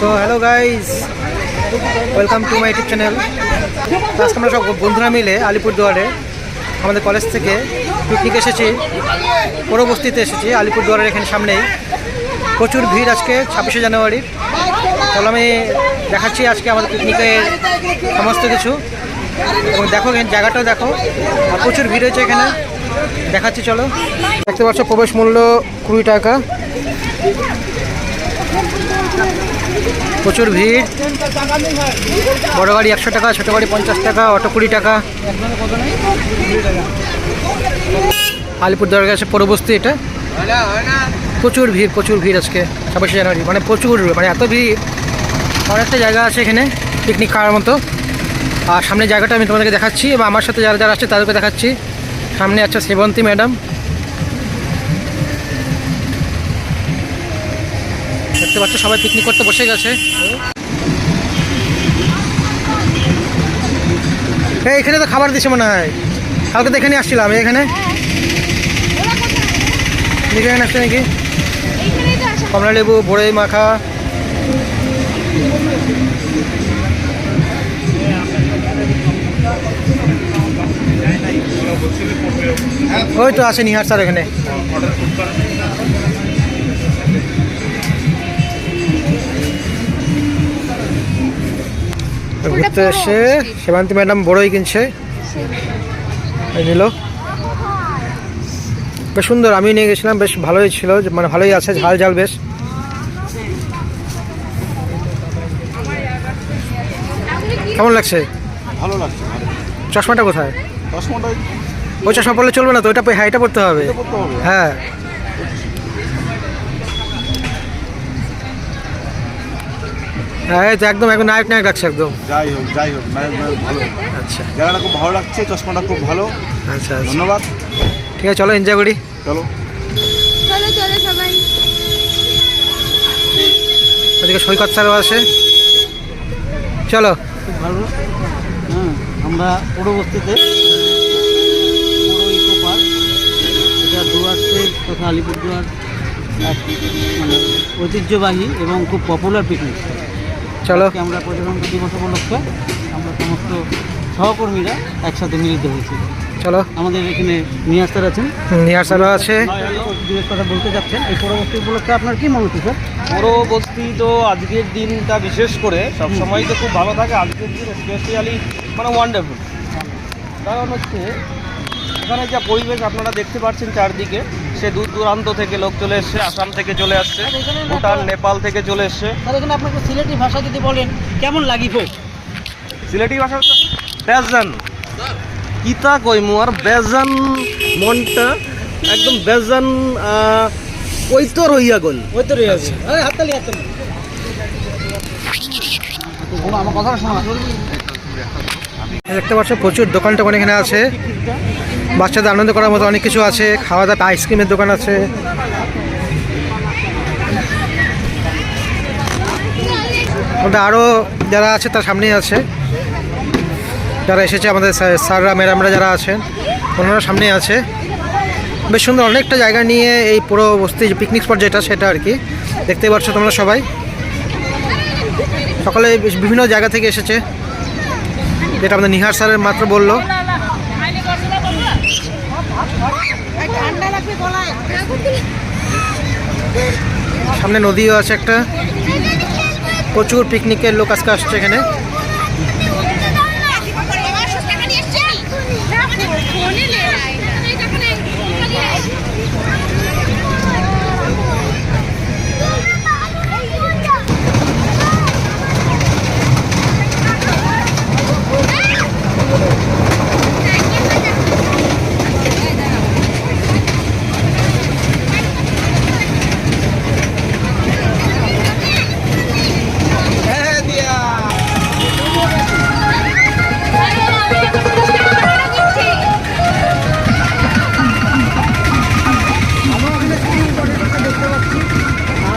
So hello guys welcome to my YouTube channel আজকে আমরা সব বন্ধুরা মিলে আলিপুরদুয়ারে আমাদের কলেজ থেকে পিকনিক এসেছি। পরবস্তিতে এসেছি আলিপুরদুয়ারের এখানে সামনেই। প্রচুর ভিড় আজকে, ছাব্বিশে জানুয়ারি। তাহলে আমি দেখাচ্ছি আজকে আমাদের পিকনিকের সমস্ত কিছু। এবং দেখো জায়গাটাও দেখো। প্রচুর ভিড় হয়েছে এখানে। দেখাচ্ছি, চলো। দেখতে পাচ্ছ, প্রবেশ মূল্য কুড়ি টাকা। প্রচুর ভিড়। বড় গাড়ি একশো টাকা, ছোটো গাড়ি পঞ্চাশ টাকা, অটো কুড়ি টাকা। আলিপুরদুয়ার কাছে পরবস্তি এটা। প্রচুর ভিড় প্রচুর ভিড় আজকে, ছাব্বিশে জানুয়ারি। মানে প্রচুর মানে এত ভিড়। অনেকটা জায়গা আছে এখানে পিকনিক খাওয়ার মতো। আর সামনে জায়গাটা আমি তোমাদেরকে দেখাচ্ছি, এবং আমার সাথে যারা যারা আসছে তাদেরকে দেখাচ্ছি। সামনে আছে সেবন্তী ম্যাডাম। দেখতে পাচ্ছ, সবাই পিকনিক করতে বসে গেছে। এই, এখানে তো খাবার দিছে মনে হয়। কালকে তো এখানে আসছিলাম এখানে? এখানে আসছে নাকি? কমলা লেবু, বড়ই মাখা। ওই তো আছে নিহার স্যার এখানে। ঘুরতে এসে সেবান্তি ম্যাডাম বড়ই কিনছে। এই নিল। বেশ সুন্দর আমি নিয়ে গেছিলাম বেশ ভালোই ছিল মানে ভালোই আছে ঝাল ঝাল বেশ। কেমন লাগছে? ভালো লাগছে চশমাটা কোথায়? চশমাটা ওই চশমা পড়লে চলবে না তো ওইটা হ্যাঁ এটা পড়তে হবে। এটা পড়তে হবে। হ্যাঁ। হ্যাঁ একদম একদম নায়ক নায়ক লাগছে একদম। যাই হোক যাই হোক নায়ক নায়ক ভালো। আচ্ছা। জায়গাটা খুব ভালো লাগছে চশমাটা খুব ভালো। আচ্ছা আচ্ছা। ধন্যবাদ। ঠিক আছে চলো এনজয় করি। চলো। চলো চলো সবাই। ওদিকে সৈকত স্যারও আছে। চলো। খুব ভালো। হ্যাঁ আমরা পূর্ববস্তিতে পুরো ইকো পার্ক এটা ডুয়ার্সের তথা আলিপুরদুয়ার এক মানে ঐতিহ্যবাহী এবং খুব পপুলার পিকনিক চলো। আমরা প্রজাতন্ত্র দিবস উপলক্ষে আমরা সমস্ত সহকর্মীরা একসাথে মিলিত হয়েছি। চলো। আমাদের এখানে নিয়াস্তার আছেন। নিহার স্যারও আছে। কথা বলতে যাচ্ছেন। এই পরবর্তী উপলক্ষে আপনার কি মনে হচ্ছে স্যার? পুরো তো আজকের দিনটা বিশেষ করে সব সময় তো খুব ভালো থাকে। আজকের দিন স্পেশালি মানে ওয়ান্ডারফুল কারণ হচ্ছে এখানে যা পরিবেশ আপনারা দেখতে পাচ্ছেন চারদিকে সে দূর দূরান্ত থেকে লোক চলে এসছে আসাম থেকে চলে আসছে ভুটান নেপাল থেকে চলে এসছে। স্যার এখানে আপনাকে সিলেটি ভাষা যদি বলেন কেমন লাগিব সিলেটি ভাষা বেজান। কিতা কইমু আর বেজান মনটা একদম বেজান কৈতর হইয়া গল। ওই তো রয়েছে হাততালি হাততালি। আমার কথা শোনা দেখতে পাচ্ছ প্রচুর দোকান টোকান এখানে আছে। বাচ্চাদের আনন্দ করার মতো অনেক কিছু আছে। খাওয়া দাওয়া, আইসক্রিমের দোকান আছে। ওটা আরও যারা আছে তার সামনেই আছে। যারা এসেছে আমাদের স্যার- স্যাররা, ম্যাডামরা যারা আছেন, ওনারা সামনেই আছে। বেশ সুন্দর অনেকটা জায়গা নিয়ে এই পুরো বস্তি পিকনিক স্পট যেটা, সেটা আর কি। দেখতে পাচ্ছ তোমরা সবাই। সকালে বিভিন্ন জায়গা থেকে এসেছে। যেটা আমাদের নিহার স্যারের মাত্র বলল ঠান্ডা লাগবে গলায় সামনে নদীও আছে একটা। প্রচুর পিকনিকের লোক আজকে আসছে এখানে। আর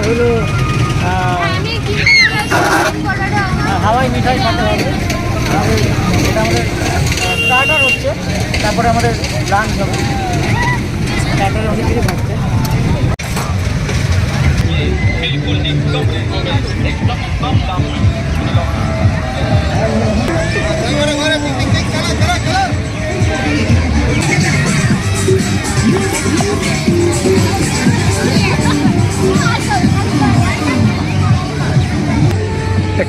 হলো হাওয়াই মিঠাই খেতে হবে এটা আমাদের স্টার্টার হচ্ছে তারপরে আমাদের লাঞ্চ হবে স্টার্টার অনেক কিছু থাকছে Hey,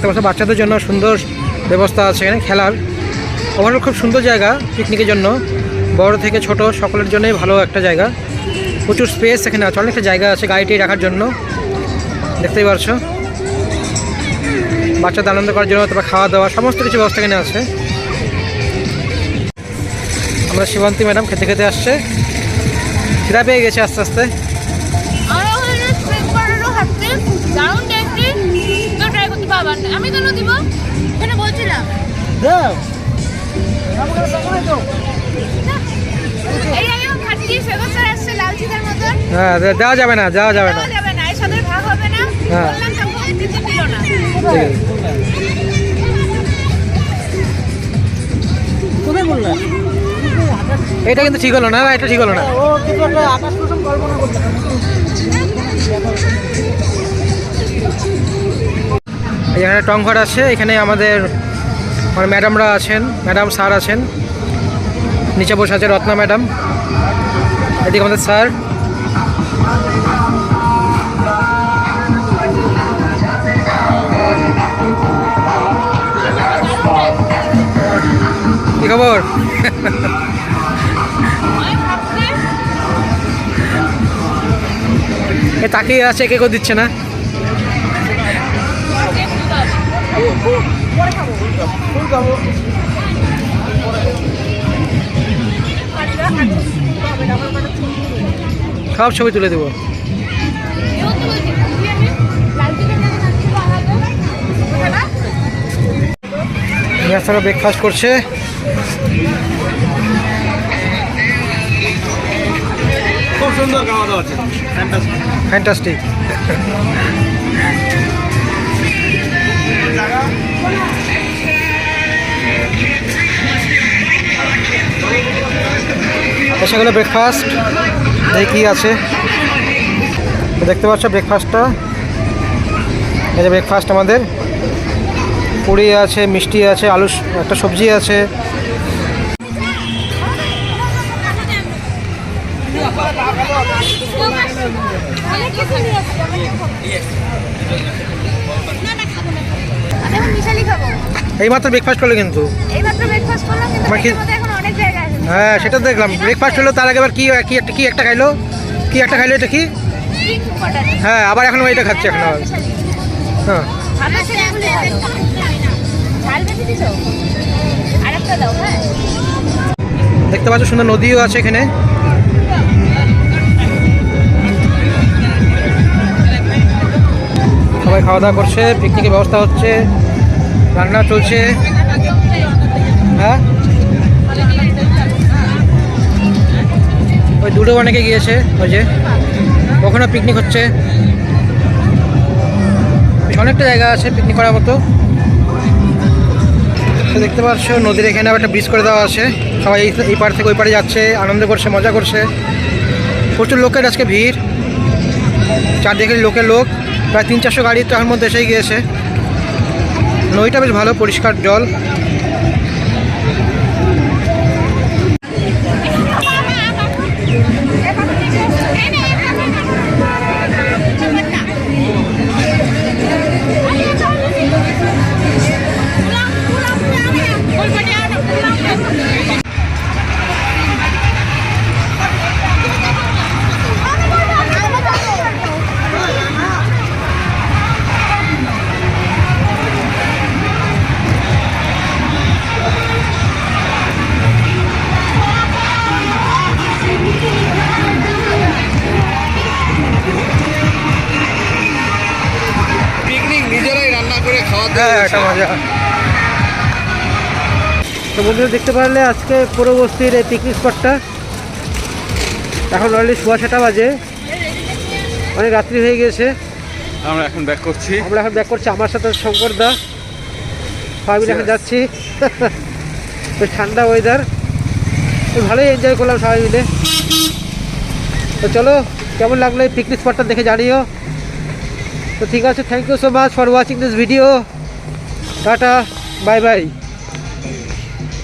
দেখতে পাচ্ছ বাচ্চাদের জন্য সুন্দর ব্যবস্থা আছে এখানে, খেলার। ওভারঅল খুব সুন্দর জায়গা পিকনিকের জন্য। বড় থেকে ছোট সকলের জন্যই ভালো একটা জায়গা। প্রচুর স্পেস এখানে আছে, অনেকটা জায়গা আছে গাড়িটি রাখার জন্য। দেখতেই পারছ বাচ্চাদের আনন্দ করার জন্য তারপর খাওয়া দাওয়া, সমস্ত কিছু ব্যবস্থা এখানে আছে। আমরা শিবান্তি ম্যাডাম খেতে খেতে আসছে। খিদা পেয়ে গেছে আস্তে আস্তে। আমি কেন দিব? এখানে বলছিলাম। হ্যাঁ দেওয়া যাবে না দেওয়া যাবে না। দেওয়া যাবে না এর সাথে ভাগ হবে না। হ্যাঁ। এটা কিন্তু ঠিক হলো না এটা ঠিক হলো না। কল্পনা করতে এখানে টংঘর আছে, এখানে আমাদের আমার ম্যাডামরা আছেন, ম্যাডাম স্যার আছেন। নিচে বসে আছে রত্না ম্যাডাম, এদিকে আমাদের স্যার। কি খবর? এ তাকিয়ে আছে, কে কেউ দিচ্ছে না। সব ছবি তুলে দেবো। রাস্তাটা ব্রেকফাস্ট করছে। খুব সুন্দর খাওয়া দাওয়া আছে। ফ্যান্টাস্টিক এসে গেলো ব্রেকফাস্ট দেখি কী আছে? দেখতে পাচ্ছ ব্রেকফাস্টটা এই যে ব্রেকফাস্ট আমাদের। পুরি আছে মিষ্টি আছে আলু একটা সবজি আছে। খাব এইমাত্র ব্রেকফাস্ট করল কিন্তু। হ্যাঁ সেটা দেখলাম। ব্রেকফাস্ট হলো, তার আগে আবার কি কি একটা কি একটা খাইলো? কি একটা খাইলো এটা কি? হ্যাঁ আবার এখন এটা খাচ্ছে এখন হ্যাঁ। দেখতে পাচ্ছ, সুন্দর নদীও আছে এখানে। সবাই খাওয়া দাওয়া করছে পিকনিকের ব্যবস্থা হচ্ছে, রান্না চলছে। হ্যাঁ? ওই দুটো অনেকে গিয়েছে, ওই যে। ওখানেও পিকনিক হচ্ছে। অনেকটা জায়গা আছে পিকনিক করার মতো। তো দেখতে পাচ্ছ, নদীর এখানে একটা ব্রিজ করে দেওয়া আছে। সবাই এই পার থেকে ওই পারে যাচ্ছে, আনন্দ করছে, মজা করছে। প্রচুর লোকের আজকে ভিড়। চারদিকে লোকের লোক। প্রায় তিন চারশো গাড়ি তার মধ্যে এসেই গিয়েছে। নদীটা বেশ ভালো, পরিষ্কার জল। একটা মজা। তো বন্ধুরা দেখতে পারলে আজকে পুরো বস্তির এই পিকনিক স্পটটা এখন অলরেডি সোয়া ছটা বাজে। অনেক রাত্রি হয়ে গেছে আমরা এখন ব্যাক করছি। আমরা এখন ব্যাক করছি আমার সাথে শঙ্কর দা। সবাই মিলে এখন যাচ্ছি। বেশ ঠান্ডা ওয়েদার ভালোই এনজয় করলাম সবাই মিলে। তো চলো কেমন লাগল এই পিকনিক স্পটটা দেখে জানিও। তো ঠিক আছে thank you so much for watching this video tata bye bye.